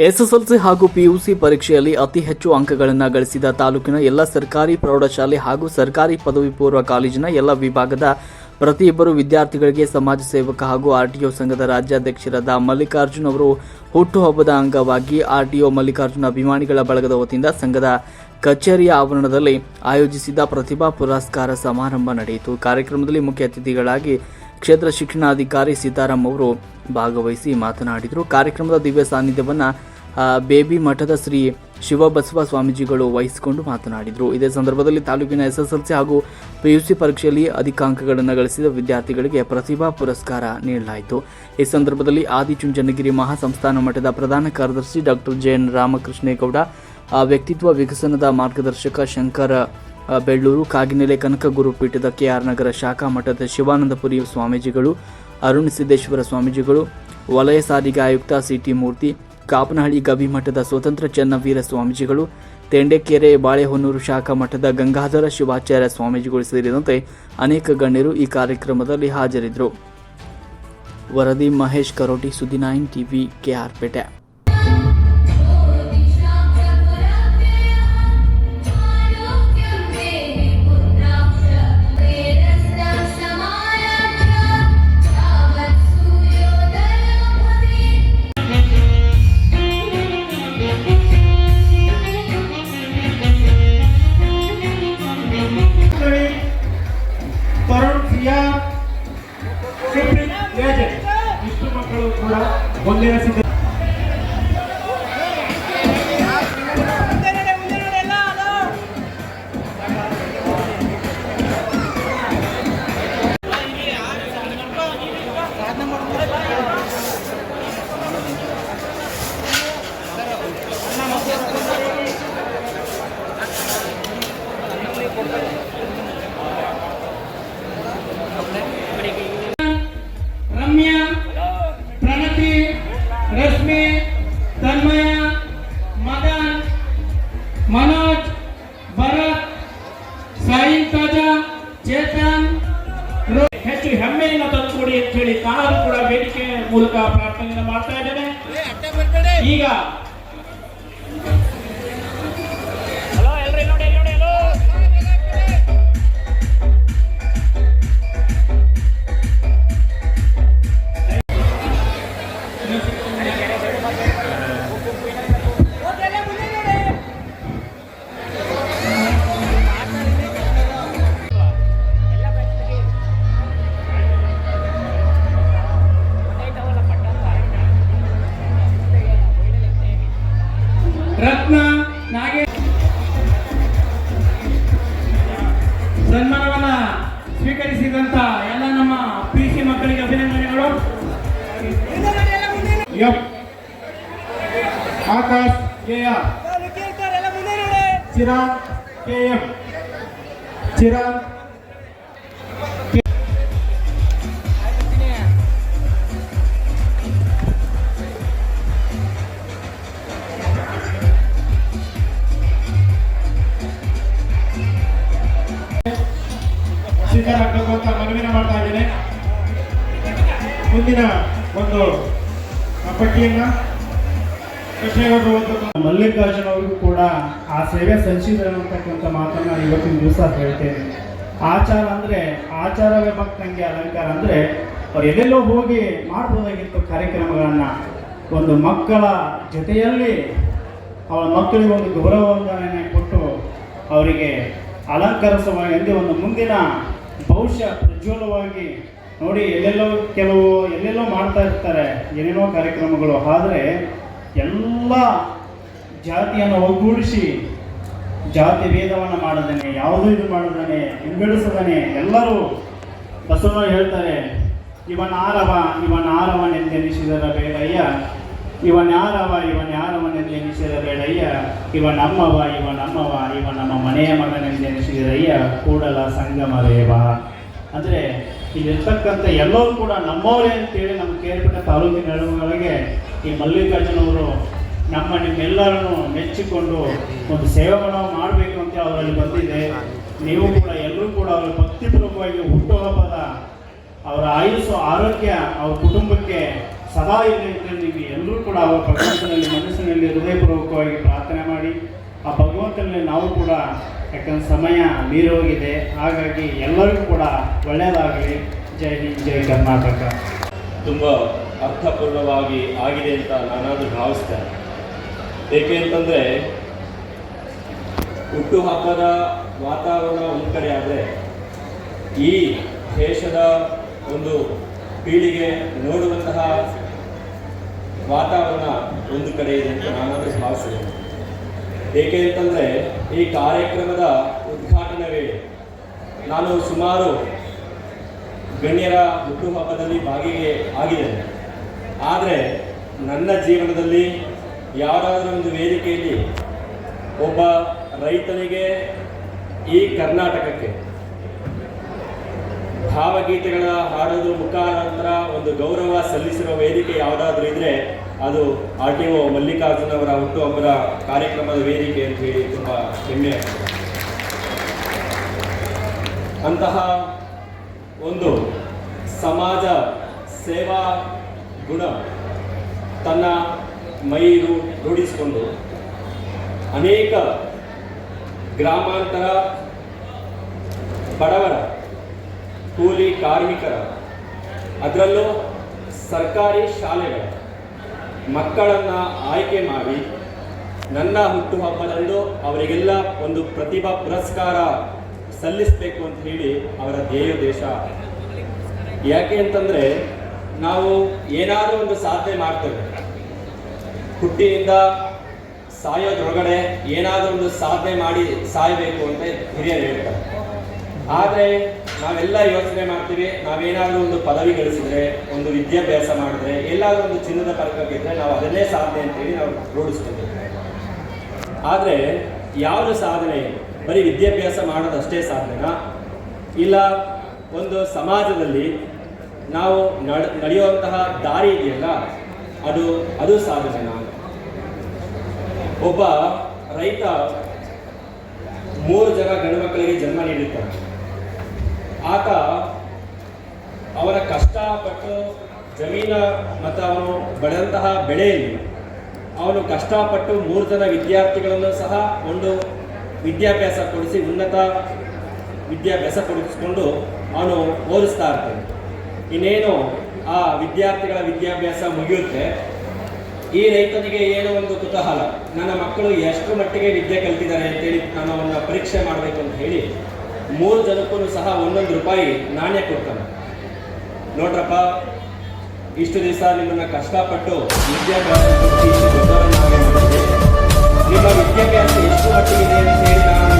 SSLC ಹಾಗೂ PUC ಪರೀಕ್ಷೆಯಲ್ಲಿ ಅತಿ ಹೆಚ್ಚು ಅಂಕಗಳನ್ನು ಗಳಿಸಿದ ತಾಲೂಕಿನ ಎಲ್ಲ ಸರ್ಕಾರಿ ಪ್ರೌಢಶಾಲೆ ಹಾಗೂ ಸರ್ಕಾರಿ ಪದವಿ ಪೂರ್ವ ಕಾಲೇಜಿನ ಎಲ್ಲ ವಿಭಾಗದ ಪ್ರತಿಯೊಬ್ಬರು ವಿದ್ಯಾರ್ಥಿಗಳಿಗೆ ಸಮಾಜ ಸೇವಕ ಹಾಗೂ ಆರ್ಟಿಒ ಸಂಘದ ರಾಜ್ಯಾಧ್ಯಕ್ಷರಾದ ಮಲ್ಲಿಕಾರ್ಜುನ್ ಅವರು ಹುಟ್ಟುಹಬ್ಬದ ಅಂಗವಾಗಿ ಆರ್ಟಿಒ ಮಲ್ಲಿಕಾರ್ಜುನ ಅಭಿಮಾನಿಗಳ ಬಳಗದ ವತಿಯಿಂದ ಸಂಘದ ಕಚೇರಿಯ ಆವರಣದಲ್ಲಿ ಆಯೋಜಿಸಿದ ಪ್ರತಿಭಾ ಪುರಸ್ಕಾರ ಸಮಾರಂಭ ನಡೆಯಿತು. ಕಾರ್ಯಕ್ರಮದಲ್ಲಿ ಮುಖ್ಯ ಅತಿಥಿಗಳಾಗಿ ಕ್ಷೇತ್ರ ಶಿಕ್ಷಣಾಧಿಕಾರಿ ಸೀತಾರಾಮ್ ಅವರು ಭಾಗವಹಿಸಿ ಮಾತನಾಡಿದರು. ಕಾರ್ಯಕ್ರಮದ ದಿವ್ಯ ಸಾನ್ನಿಧ್ಯವನ್ನು ಬೇಬಿ ಮಠದ ಶ್ರೀ ಶಿವಬಸವ ಸ್ವಾಮೀಜಿಗಳು ವಹಿಸಿಕೊಂಡು ಮಾತನಾಡಿದರು. ಇದೇ ಸಂದರ್ಭದಲ್ಲಿ ತಾಲೂಕಿನ ಎಸ್ಎಸ್ಎಲ್ಸಿ ಹಾಗೂ ಪಿಯುಸಿ ಪರೀಕ್ಷೆಯಲ್ಲಿ ಅಧಿಕಾಂಕಗಳನ್ನು ಗಳಿಸಿದ ವಿದ್ಯಾರ್ಥಿಗಳಿಗೆ ಪ್ರತಿಭಾ ಪುರಸ್ಕಾರ ನೀಡಲಾಯಿತು. ಈ ಸಂದರ್ಭದಲ್ಲಿ ಆದಿಚುಂಚನಗಿರಿ ಮಹಾಸಂಸ್ಥಾನ ಮಠದ ಪ್ರಧಾನ ಕಾರ್ಯದರ್ಶಿ ಡಾಕ್ಟರ್ ಜೆ ಎನ್ ರಾಮಕೃಷ್ಣೇಗೌಡ ವ್ಯಕ್ತಿತ್ವ ವಿಕಸನದ ಮಾರ್ಗದರ್ಶಕ ಶಂಕರ ಬೆಳ್ಳೂರು ಕಾಗಿನೆಲೆ ಕನಕ ಗುರುಪೀಠದ ಕೆಆರ್ ನಗರ ಶಾಖಾ ಮಠದ ಶಿವಾನಂದಪುರಿ ಸ್ವಾಮೀಜಿಗಳು, ಅರುಣ್ ಸಿದ್ದೇಶ್ವರ ಸ್ವಾಮೀಜಿಗಳು, ವಲಯ ಸಾರಿಗೆ ಆಯುಕ್ತ ಸಿಟಿ ಮೂರ್ತಿ, ಕಾಪನಹಳ್ಳಿ ಗವಿ ಮಠದ ಸ್ವತಂತ್ರ ಚನ್ನವೀರ ಸ್ವಾಮೀಜಿಗಳು, ತೆಂಡೆಕೆರೆ ಬಾಳೆಹೊನ್ನೂರು ಶಾಖಾ ಮಠದ ಗಂಗಾಧರ ಶಿವಾಚಾರ್ಯ ಸ್ವಾಮೀಜಿಗಳು ಸೇರಿದಂತೆ ಅನೇಕ ಗಣ್ಯರು ಈ ಕಾರ್ಯಕ್ರಮದಲ್ಲಿ ಹಾಜರಿದ್ದರು. ವರದಿ ಮಹೇಶ್, ಕರೋಟಿ ಸುದ್ದಿ ನೈನ್ ಟಿವಿ, ಕೆಆರ್ ಹೆಮ್ಮೆಯಿಂದ ತಂದುಕೊಡಿ ಅಂತ ಹೇಳಿ ನಾನು ಕೂಡ ವೇದಿಕೆ ಮೂಲಕ ಪ್ರಾರ್ಥನೆಯನ್ನು ಮಾಡ್ತಾ ಇದ್ದೇನೆ ಈಗ ರತ್ನ ಸ್ವೀಕರಿಸಿದಂತ ಎಲ್ಲ ನಮ್ಮ ಪಿ ಸಿ ಮಕ್ಕಳಿಗೆ ಅಭಿನಂದನೆಗಳು. F Akash KR Chirag KM Chirag ಮುಂದಿನ ಒಂದು ಪಟ್ಟಿಯನ್ನ ಮಲ್ಲಿಕಾರ್ಜುನ ಅವರಿಗೂ ಕೂಡ ಆ ಸೇವೆ ಸಲ್ಲಿಸಿದ್ರು ಅಂತಕ್ಕಂಥ ಮಾತನ್ನ ಇವತ್ತಿನ ದಿವಸ ಹೇಳ್ತೇನೆ. ಆಚಾರ ಅಂದ್ರೆ ಆಚಾರವೇ ಭಕ್ತಂಗೆ ಅಲಂಕಾರ ಅಂದ್ರೆ ಅವ್ರು ಎಲ್ಲೆಲ್ಲೋ ಹೋಗಿ ಮಾಡ್ಬೋದಾಗಿತ್ತು ಕಾರ್ಯಕ್ರಮಗಳನ್ನ. ಒಂದು ಮಕ್ಕಳ ಜೊತೆಯಲ್ಲಿ ಅವಳ ಮಕ್ಕಳಿಗೆ ಒಂದು ಗೌರವವನ್ನು ಕೊಟ್ಟು ಅವರಿಗೆ ಅಲಂಕರಿಸುವ ಎಂದು ಒಂದು ಮುಂದಿನ ಭವಿಷ್ಯ ಪ್ರಜ್ವಲವಾಗಿ ನೋಡಿ, ಎಲ್ಲೆಲ್ಲೋ ಕೆಲವು ಎಲ್ಲೆಲ್ಲೋ ಮಾಡ್ತಾ ಇರ್ತಾರೆ, ಏನೇನೋ ಕಾರ್ಯಕ್ರಮಗಳು, ಆದರೆ ಎಲ್ಲ ಜಾತಿಯನ್ನು ಒಗ್ಗೂಡಿಸಿ ಜಾತಿ ಭೇದವನ್ನು ಮಾಡದೇನೆ ಯಾವುದೂ ಇದು ಮಾಡದೇನೆ ವಿಂಗಡಿಸದೇನೆ ಎಲ್ಲರೂ ಬಸವ ಹೇಳ್ತಾರೆ, ಇವನ್ ಆರವ, ಇವನ್ ಆರವನೆಂದೆನಿಸಿದರ ಬೇಡಯ್ಯ. ಇವನ್ ಯಾರವ, ಇವನ್ ಯಾರವನೆಂದೆನಿಸಿದ ಬೇಡಯ್ಯ. ಇವ ನಮ್ಮವ ಇವ ನಮ್ಮವ ಇವ ನಮ್ಮ ಮನೆಯ ಮಗನೆಂದೆನಿಸಿದರಯ್ಯ ಕೂಡಲ ಸಂಗಮದೇವ ಅಂದರೆ ಇಲ್ಲಿರ್ತಕ್ಕಂಥ ಎಲ್ಲರೂ ಕೂಡ ನಮ್ಮವರೇ ಅಂತೇಳಿ ನಮ್ಮ ಕೇರ್ಪಟ್ಟ ತಾಲೂಕಿನ ಒಳಗೆ ಈ ಮಲ್ಲಿಕಾರ್ಜುನವರು ನಮ್ಮ ನಿಮ್ಮೆಲ್ಲರನ್ನು ಮೆಚ್ಚಿಕೊಂಡು ಒಂದು ಸೇವೆಗಳನ್ನು ಮಾಡಬೇಕು ಅಂತ ಅವರಲ್ಲಿ ಬಂದಿದೆ. ನೀವು ಕೂಡ ಎಲ್ಲರೂ ಕೂಡ ಅವರ ಭಕ್ತಿಪೂರ್ವಕವಾಗಿ ಹುಟ್ಟುಹಬ್ಬದ ಅವರ ಆಯುಸ್ಸು, ಆರೋಗ್ಯ, ಅವ್ರ ಕುಟುಂಬಕ್ಕೆ ಸದಾ ಇರಲಿ ಅಂತ ನೀವು ಎಲ್ಲರೂ ಕೂಡ ಅವರ ಪ್ರಕಾಶದಲ್ಲಿ, ಮನಸ್ಸಿನಲ್ಲಿ ಹೃದಯಪೂರ್ವಕವಾಗಿ ಪ್ರಾರ್ಥನೆ ಮಾಡಿ. ಆ ಭಗವಂತನಲ್ಲಿ ನಾವು ಕೂಡ ಯಾಕಂದ್ರೆ ಸಮಯ ಮೀರಿ ಹೋಗಿದೆ ಹಾಗಾಗಿ ಎಲ್ಲರಿಗೂ ಕೂಡ ಒಳ್ಳೆಯದಾಗಲಿ. ಜೈ ಹಿಂದ್, ಜೈ ಕರ್ನಾಟಕ. ತುಂಬ ಅರ್ಥಪೂರ್ಣವಾಗಿ ಆಗಿದೆ ಅಂತ ನಾನಾದರೂ ಭಾವಿಸ್ತೇನೆ ಏಕೆ ಅಂತಂದರೆ ಹುಟ್ಟುಹಬ್ಬದ ವಾತಾವರಣ ಒಂದು ಕಡೆ ಆದರೆ, ಈ ದೇಶದ ಒಂದು ಪೀಳಿಗೆ ನೋಡುವಂತಹ ವಾತಾವರಣ ಒಂದು ಕಡೆ ಇದೆ ಅಂತ ನಾನಾದರೂ ಭಾವಿಸಿದ್ದೇನೆ ಏಕೆ ಅಂತಂದರೆ ಈ ಕಾರ್ಯಕ್ರಮದ ಉದ್ಘಾಟನೆ ವೇಳೆ ನಾನು ಸುಮಾರು ಗಣ್ಯರ ಹುಟ್ಟುಹಬ್ಬದಲ್ಲಿ ಭಾಗಿಗೆ ಆಗಿದ್ದೇನೆ. ಆದರೆ ನನ್ನ ಜೀವನದಲ್ಲಿ ಯಾವುದಾದ್ರೂ ಒಂದು ವೇದಿಕೆಯಲ್ಲಿ ಒಬ್ಬ ರೈತನಿಗೆ ಈ ಕರ್ನಾಟಕಕ್ಕೆ ಭಾವಗೀತೆಗಳ ಹಾಡೋದ್ರ ಮುಖಾಂತರ ಒಂದು ಗೌರವ ಸಲ್ಲಿಸಿರುವ ವೇದಿಕೆ ಯಾವುದಾದ್ರೂ ಇದ್ರೆ ಅದು ಆರ್ ಟಿ ಒ ಮಲ್ಲಿಕಾರ್ಜುನ್ ಅವರ ಹುಟ್ಟುಹಬ್ಬದ ಕಾರ್ಯಕ್ರಮದ ವೇದಿಕೆ ಅಂತ ಹೇಳಿ ತುಂಬ ಹೆಮ್ಮೆ. ಅಂತಹ ಒಂದು ಸಮಾಜ ಸೇವಾ ಗುಣ ತನ್ನ ಮೈ ರೂ- ರೂಢಿಸಿಕೊಂಡು ಅನೇಕ ಗ್ರಾಮಾಂತರ ಬಡವರ ಕೂಲಿ ಕಾರ್ಮಿಕರ, ಅದರಲ್ಲೂ ಸರ್ಕಾರಿ ಶಾಲೆಗಳ ಮಕ್ಕಳನ್ನು ಆಯ್ಕೆ ಮಾಡಿ ನನ್ನ ಹುಟ್ಟುಹಬ್ಬದಂದು ಅವರಿಗೆಲ್ಲ ಒಂದು ಪ್ರತಿಭಾ ಪುರಸ್ಕಾರ ಸಲ್ಲಿಸಬೇಕು ಅಂತ ಹೇಳಿ ಅವರ ದೇಶ ಯಾಕೆ ಅಂತಂದರೆ ನಾವು ಏನಾದರೂ ಒಂದು ಸಾಧನೆ ಮಾಡ್ತೇವೆ. ಹುಟ್ಟಿನಿಂದ ಸಾಯೋದ್ರೊಳಗಡೆ ಏನಾದರೂ ಒಂದು ಸಾಧನೆ ಮಾಡಿ ಸಾಯಬೇಕು ಅಂತ ಹಿರಿಯರು ಹೇಳ್ತಾರೆ. ಆದರೆ ನಾವೆಲ್ಲ ಯೋಚನೆ ಮಾಡ್ತೀವಿ, ನಾವೇನಾದರೂ ಒಂದು ಪದವಿ ಗಳಿಸಿದ್ರೆ, ಒಂದು ವಿದ್ಯಾಭ್ಯಾಸ ಮಾಡಿದ್ರೆ, ಎಲ್ಲಾದರೂ ಒಂದು ಚಿನ್ನದ ಪದಕ ಗೆದ್ರೆ ನಾವು ಅದನ್ನೇ ಸಾಧನೆ ಅಂತೇಳಿ ನಾವು ರೂಢಿಸ್ಕೊಂಡಿದ್ದೇವೆ ಆದರೆ ಯಾವುದು ಸಾಧನೆ ಬರೀ ವಿದ್ಯಾಭ್ಯಾಸ ಮಾಡೋದಷ್ಟೇ ಸಾಧನೆನಾ? ಇಲ್ಲ ಒಂದು ಸಮಾಜದಲ್ಲಿ ನಾವು ನಡ, ನಡೆಯುವಂತಹ ದಾರಿ ಇದೆಯಲ್ಲ, ಅದು ಅದು ಸಾಧನೆನಾ ಒಬ್ಬ ರೈತ ಮೂರು ಜನ ಗಂಡು ಮಕ್ಕಳಿಗೆ ಜನ್ಮ ನೀಡುತ್ತಾನೆ ಆತ ಅವರ ಕಷ್ಟಪಟ್ಟು ಜಮೀನ ಮತ್ತು ಅವನು ಬೆಳೆದಂತಹ ಬೆಳೆಯಲ್ಲಿ ಅವನು ಕಷ್ಟಪಟ್ಟು ಮೂರು ಜನ ವಿದ್ಯಾರ್ಥಿಗಳನ್ನು ಸಹ ಒಂದು ವಿದ್ಯಾಭ್ಯಾಸ ಕೊಡಿಸಿ ಉನ್ನತ ವಿದ್ಯಾಭ್ಯಾಸ ಕೊಡಿಸಿಕೊಂಡು ಅವನು ಓದಿಸ್ತಾ ಇರ್ತಾನೆ. ಇನ್ನೇನು ಆ ವಿದ್ಯಾರ್ಥಿಗಳ ವಿದ್ಯಾಭ್ಯಾಸ ಮುಗಿಯುತ್ತೆ. ಈ ರೈತನಿಗೆ ಏನೋ ಒಂದು ಕುತೂಹಲ. ನನ್ನ ಮಕ್ಕಳು ಎಷ್ಟು ಮಟ್ಟಿಗೆ ವಿದ್ಯೆ ಕಲ್ತಿದ್ದಾರೆ ಅಂತೇಳಿ ನಾನು ಅವನ್ನ ಪರೀಕ್ಷೆ ಮಾಡಬೇಕು ಅಂತ ಹೇಳಿ ಮೂರು ಜನಕ್ಕೂ ಸಹ ಒಂದೊಂದು ರೂಪಾಯಿ ನಾಣ್ಯ ಕೊಡ್ತಾನೆ. ನೋಡ್ರಪ್ಪ, ಇಷ್ಟು ದಿವಸ ನಿಮ್ಮನ್ನು ಕಷ್ಟಪಟ್ಟು ವಿದ್ಯಾಭ್ಯಾಸ ನಿಮ್ಮ ವಿದ್ಯಾಭ್ಯಾಸ ಎಷ್ಟು ಮಟ್ಟಿಗೆ ಅಂತ ಹೇಳಿ ನಾನು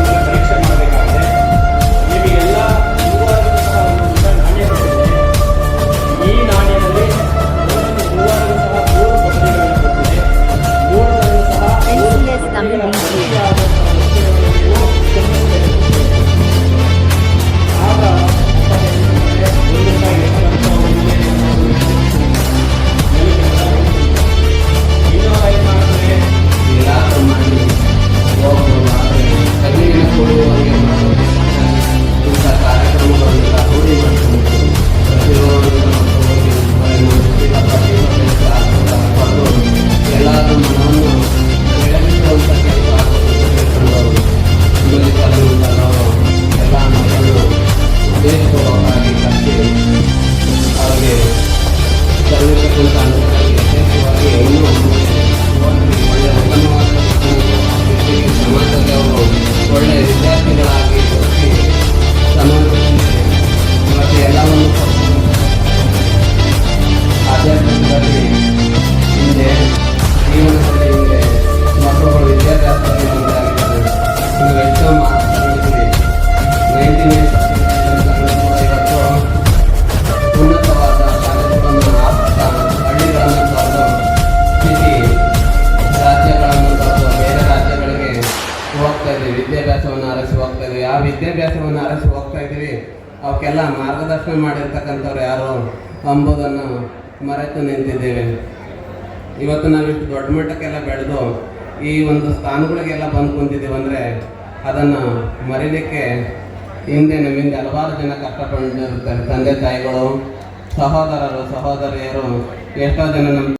ಮಾರ್ಗದರ್ಶನ ಮಾಡಿರ್ತಕ್ಕಂಥವ್ರು ಯಾರು ಅಂಬುದನ್ನು ಮರೆತು ನಿಂತಿದ್ದೇವೆ. ಇವತ್ತು ನಾವಿಷ್ಟು ದೊಡ್ಡ ಮಟ್ಟಕ್ಕೆಲ್ಲ ಬೆಳೆದು ಈ ಒಂದು ಸ್ಥಾನಗಳಿಗೆಲ್ಲ ಬಂದು ಕುಂತಿದ್ದೀವಿ ಅಂದರೆ ಅದನ್ನು ಮರೀಲಿಕ್ಕೆ ಹಿಂದೆ ನಮ್ಮಿಂದ ಹಲವಾರು ಜನ ಕಷ್ಟಪಟ್ಟಿರ್ತಾರೆ ತಂದೆ ತಾಯಿಗಳು, ಸಹೋದರರು, ಸಹೋದರಿಯರು, ಎಷ್ಟೋ ಜನ ನಮ್ಮ